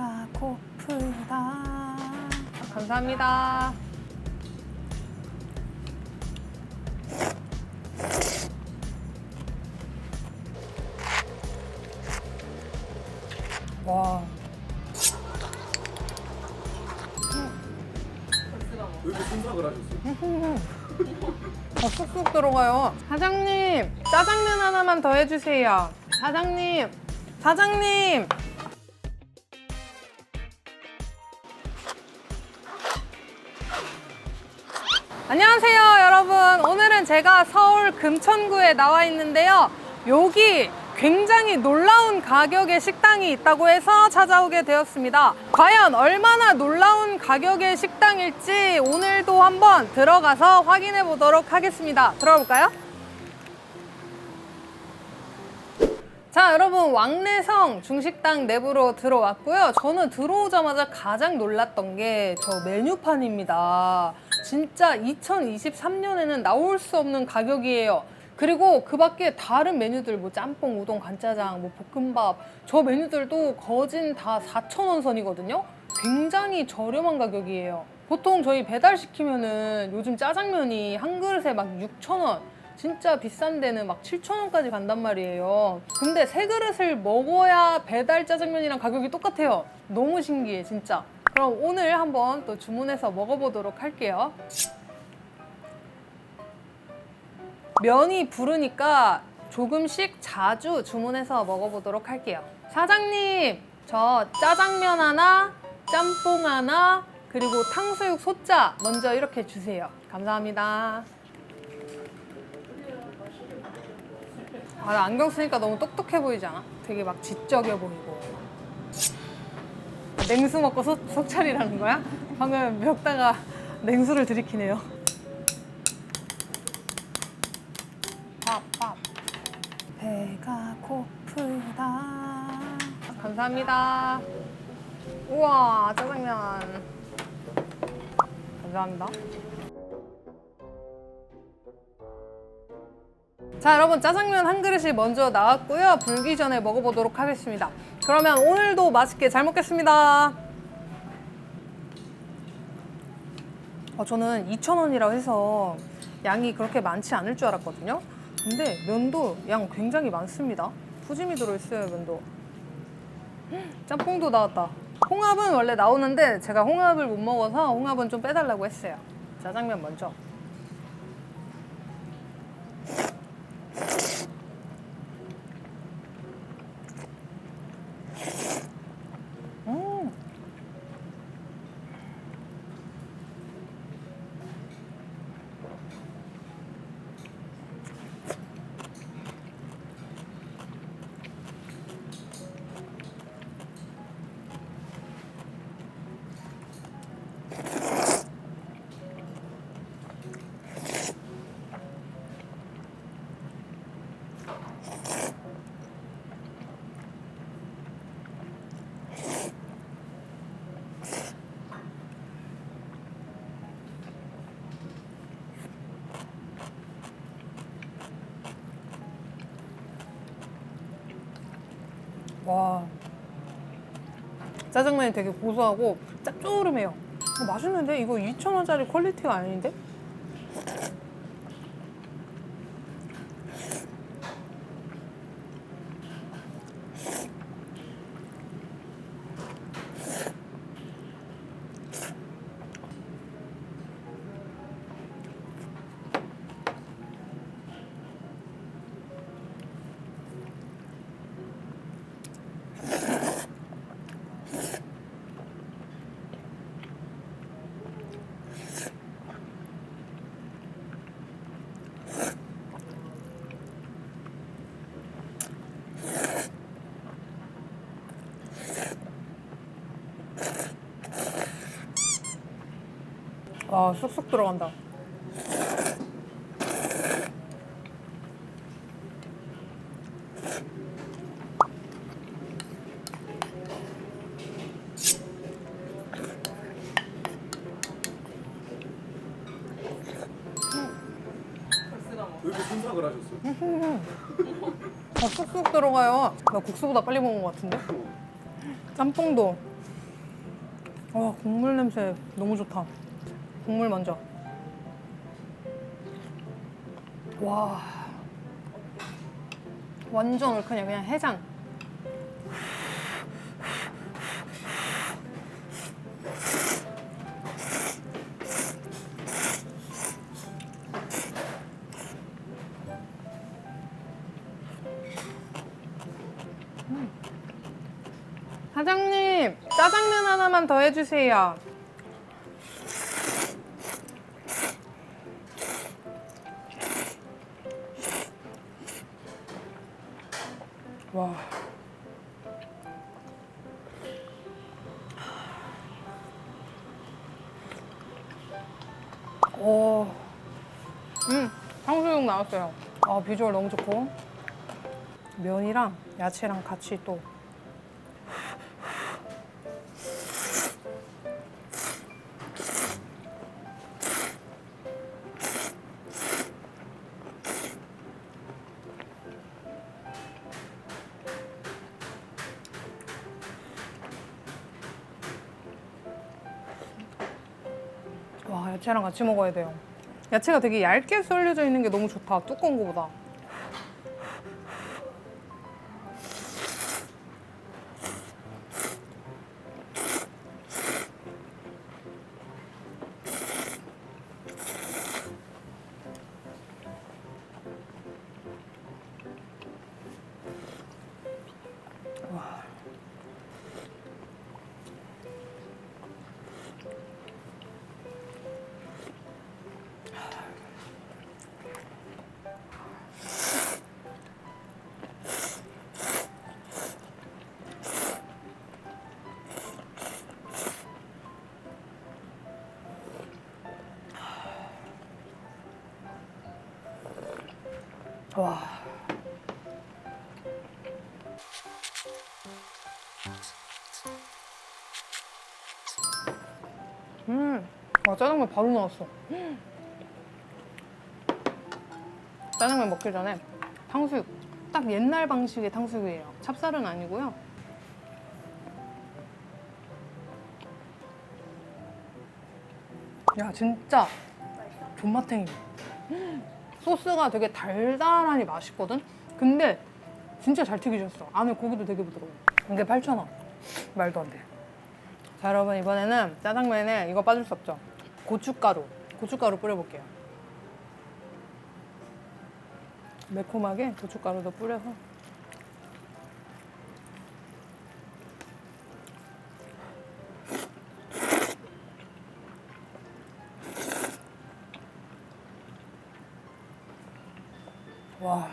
배가 고프다. 감사합니다. 와. 왜 이렇게 순삭을 하셨어요? 어, 쑥쑥 들어가요. 사장님, 짜장면 하나만 더 해주세요. 사장님, 사장님. 안녕하세요, 여러분. 오늘은 제가 서울 금천구에 나와 있는데요. 여기 굉장히 놀라운 가격의 식당이 있다고 해서 찾아오게 되었습니다. 과연 얼마나 놀라운 가격의 식당일지 오늘도 한번 들어가서 확인해 보도록 하겠습니다. 들어가 볼까요? 자, 여러분, 왕래성 중식당 내부로 들어왔고요. 저는 들어오자마자 가장 놀랐던 게 저 메뉴판입니다. 진짜 2023년에는 나올 수 없는 가격이에요. 그리고 그 밖에 다른 메뉴들, 뭐 짬뽕, 우동, 간짜장, 뭐 볶음밥, 저 메뉴들도 거진 다 4,000원 선이거든요. 굉장히 저렴한 가격이에요. 보통 저희 배달시키면은 요즘 짜장면이 한 그릇에 막 6,000원, 진짜 비싼 데는 막 7,000원까지 간단 말이에요. 근데 세 그릇을 먹어야 배달 짜장면이랑 가격이 똑같아요. 너무 신기해, 진짜. 그럼 오늘 한번 또 주문해서 먹어보도록 할게요. 면이 부르니까 조금씩 자주 주문해서 먹어보도록 할게요. 사장님, 저 짜장면 하나, 짬뽕 하나, 그리고 탕수육 소자 먼저 이렇게 주세요. 감사합니다. 아, 나 안경 쓰니까 너무 똑똑해 보이지 않아? 되게 막 지적해 보이고. 냉수 먹고 속, 속 차리라는 거야? 방금 먹다가 냉수를 들이키네요. 밥, 밥. 배가 고프다. 감사합니다. 우와, 짜장면. 감사합니다. 자 여러분 짜장면 한 그릇이 먼저 나왔고요. 불기 전에 먹어보도록 하겠습니다. 그러면 오늘도 맛있게 잘 먹겠습니다. 어, 저는 2,000원이라고 해서 양이 그렇게 많지 않을 줄 알았거든요. 근데 면도 양 굉장히 많습니다. 푸짐히 들어있어요 면도. 헉, 짬뽕도 나왔다. 홍합은 원래 나오는데 제가 홍합을 못 먹어서 홍합은 좀 빼달라고 했어요. 짜장면 먼저 와. 짜장면이 되게 고소하고 짭조름해요. 어, 맛있는데? 이거 2,000원짜리 퀄리티가 아닌데? 와 쑥쑥 들어간다 왜 이렇게 순삭을 하셨어요? 어, 쑥쑥 들어가요 나 국수보다 빨리 먹은 것 같은데? 짬뽕도 와 국물 냄새 너무 좋다. 국물 먼저. 와 완전 얼큰해 그냥 해장. 사장님 짜장면 하나만 더 해주세요. 나왔어요. 아, 비주얼 너무 좋고. 면이랑 야채랑 같이 또 와 야채랑 같이 먹어야 돼요. 야채가 되게 얇게 썰려져 있는 게 너무 좋다. 두꺼운 거보다. 와. 음, 와 짜장면 바로 나왔어. 음. 짜장면 먹기 전에 탕수육 딱 옛날 방식의 탕수육이에요. 찹쌀은 아니고요. 야 진짜 존맛탱이. 소스가 되게 달달하니 맛있거든? 근데 진짜 잘 튀기셨어. 안에 고기도 되게 부드러워. 이게 8,000원. 말도 안 돼. 자, 여러분 이번에는 짜장면에 이거 빠질 수 없죠. 고춧가루. 고춧가루 뿌려볼게요. 매콤하게 고춧가루도 뿌려서. 와.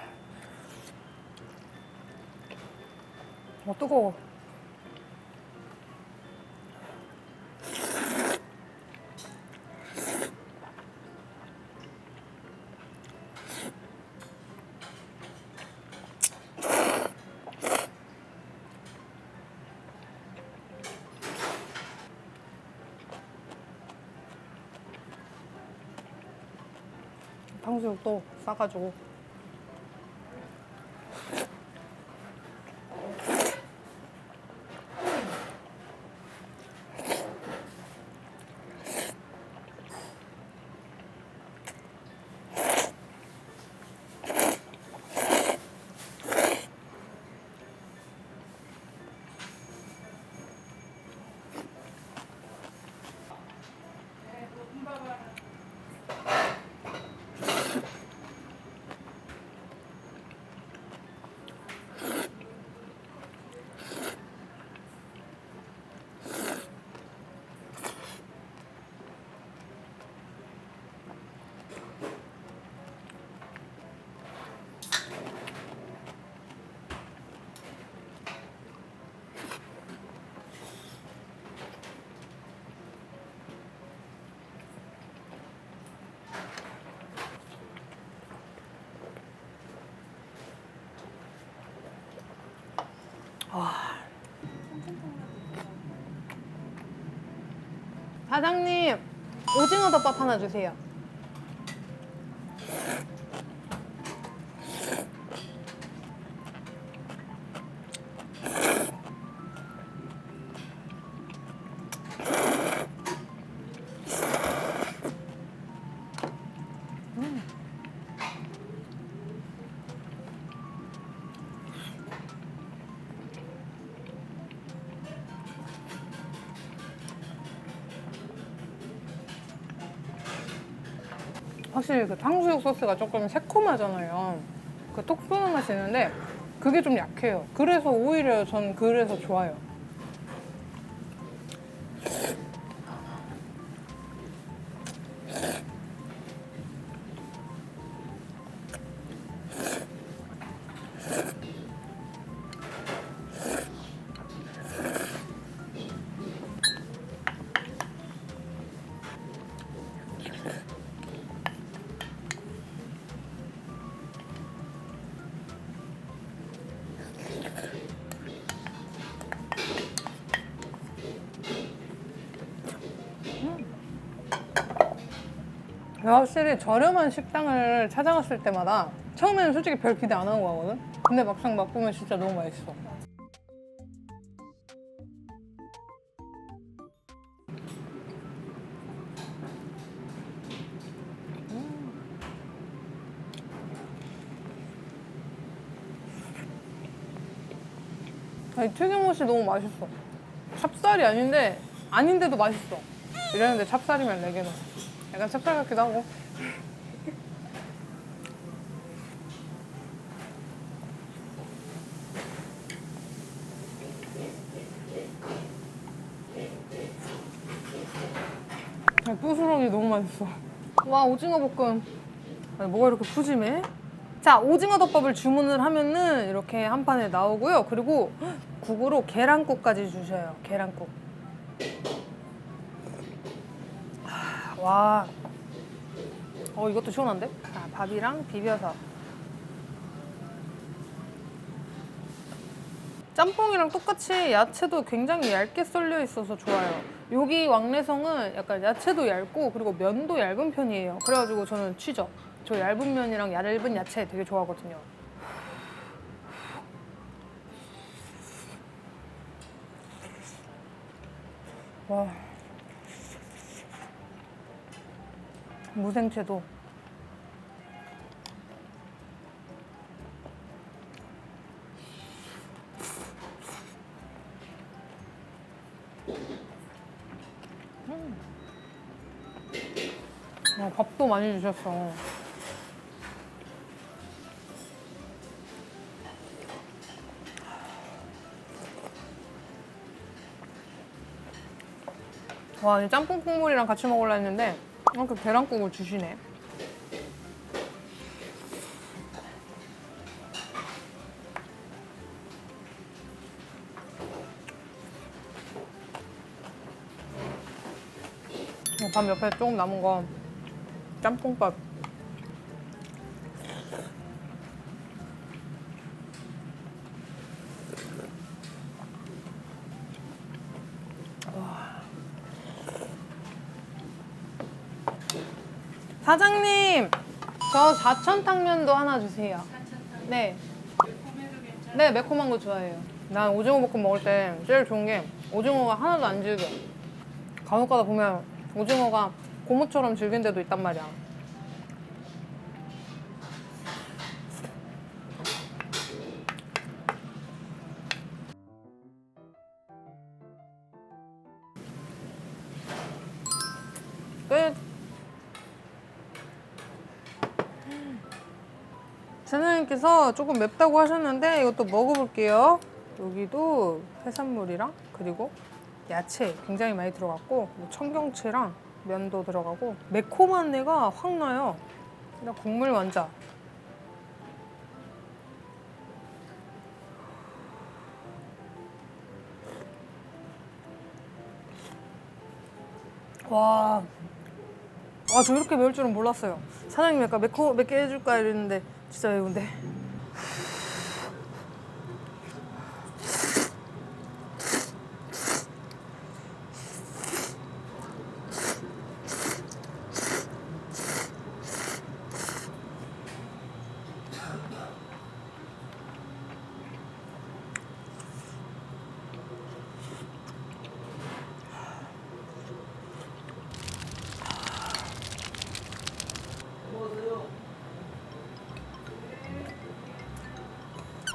어, 뜨거워. 탕수육도 싸가지고 사장님 오징어 덮밥 하나 주세요. 확실히 그 탕수육 소스가 조금 새콤하잖아요. 그 톡 쏘는 맛이 있는데 그게 좀 약해요. 그래서 오히려 전 그래서 좋아요. 확실히 저렴한 식당을 찾아갔을 때마다 처음에는 솔직히 별 기대 안 하고 가거든? 근데 막상 맛보면 진짜 너무 맛있어. 아니 튀김옷이 너무 맛있어. 찹쌀이 아닌데 아닌데도 맛있어. 이랬는데 찹쌀이면 네 개는 약간 찹쌀 같기도 하고. 아, 부스러기 너무 맛있어. 와 오징어 볶음. 아니, 뭐가 이렇게 푸짐해? 자 오징어 덮밥을 주문을 하면은 이렇게 한 판에 나오고요. 그리고 국으로 계란국까지 주셔요. 계란국. 하, 와. 어 이것도 시원한데? 자 밥이랑 비벼서. 짬뽕이랑 똑같이 야채도 굉장히 얇게 썰려 있어서 좋아요. 여기 왕래성은 약간 야채도 얇고 그리고 면도 얇은 편이에요. 그래가지고 저는 취죠. 저 얇은 면이랑 얇은 야채 되게 좋아하거든요. 와. 무생채도. 아, 밥도 많이 주셨어. 와, 이 짬뽕 국물이랑 같이 먹으려 했는데 이렇게 계란국을 주시네. 어, 밥 옆에 조금 남은 거 짬뽕밥. 사장님, 저 사천탕면도 하나 주세요. 네. 네, 매콤한 거 좋아해요. 난 오징어 볶음 먹을 때 제일 좋은 게 오징어가 하나도 안 질겨. 간혹 가다 보면 오징어가 고무처럼 질긴 데도 있단 말이야. 끝. 사장님께서 조금 맵다고 하셨는데 이것도 먹어볼게요. 여기도 해산물이랑 그리고 야채 굉장히 많이 들어갔고 뭐 청경채랑 면도 들어가고 매콤한 애가 확 나요. 일단 국물 먼저. 와. 아, 저 이렇게 매울 줄은 몰랐어요. 사장님 약간 매코, 맵게 해줄까 이랬는데 진짜 매운데.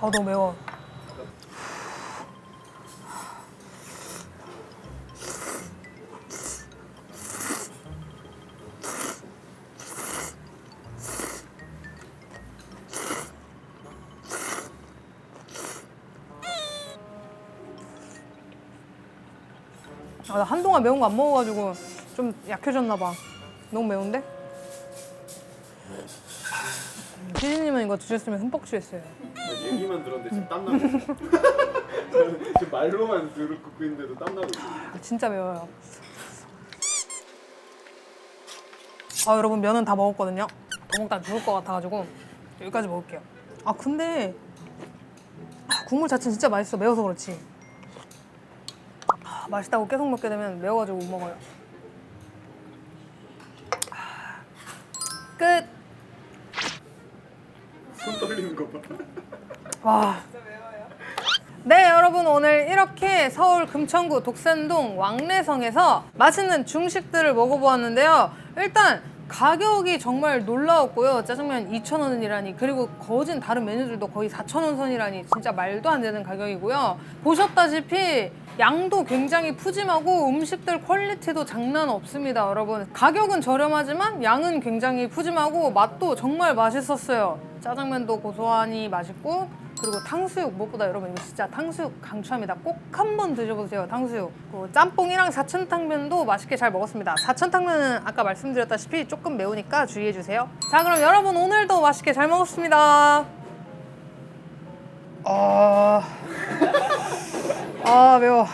아 너무 매워. 아, 나 한동안 매운 거 안 먹어가지고 좀 약해졌나 봐. 너무 매운데? 피디님은 이거 드셨으면 흠뻑 취했어요. 얘기만 들었는데 지금 땀나고 있어. 저는 지금 말로만 듣고 있는데도 땀나고 있어. 아, 진짜 매워요. 아 여러분 면은 다 먹었거든요. 더 먹다 죽을 것 같아가지고 여기까지 먹을게요. 아 근데 아, 국물 자체 는 진짜 맛있어. 매워서 그렇지. 아, 맛있다고 계속 먹게 되면 매워가지고 못 먹어요. 아, 끝. 손 떨리는 거 봐. 와. 네, 여러분 오늘 이렇게 서울 금천구 독산동 왕래성에서 맛있는 중식들을 먹어보았는데요. 일단 가격이 정말 놀라웠고요. 짜장면 2,000원이라니 그리고 거진 다른 메뉴들도 거의 4,000원 선이라니 진짜 말도 안 되는 가격이고요. 보셨다시피 양도 굉장히 푸짐하고 음식들 퀄리티도 장난 없습니다, 여러분. 가격은 저렴하지만 양은 굉장히 푸짐하고 맛도 정말 맛있었어요. 짜장면도 고소하니 맛있고 그리고 탕수육 무엇보다 여러분 이거 진짜 탕수육 강추합니다. 꼭 한번 드셔보세요 탕수육. 그리고 짬뽕이랑 사천탕면도 맛있게 잘 먹었습니다. 사천탕면은 아까 말씀드렸다시피 조금 매우니까 주의해 주세요. 자 그럼 여러분 오늘도 맛있게 잘 먹었습니다. 아, 아 매워.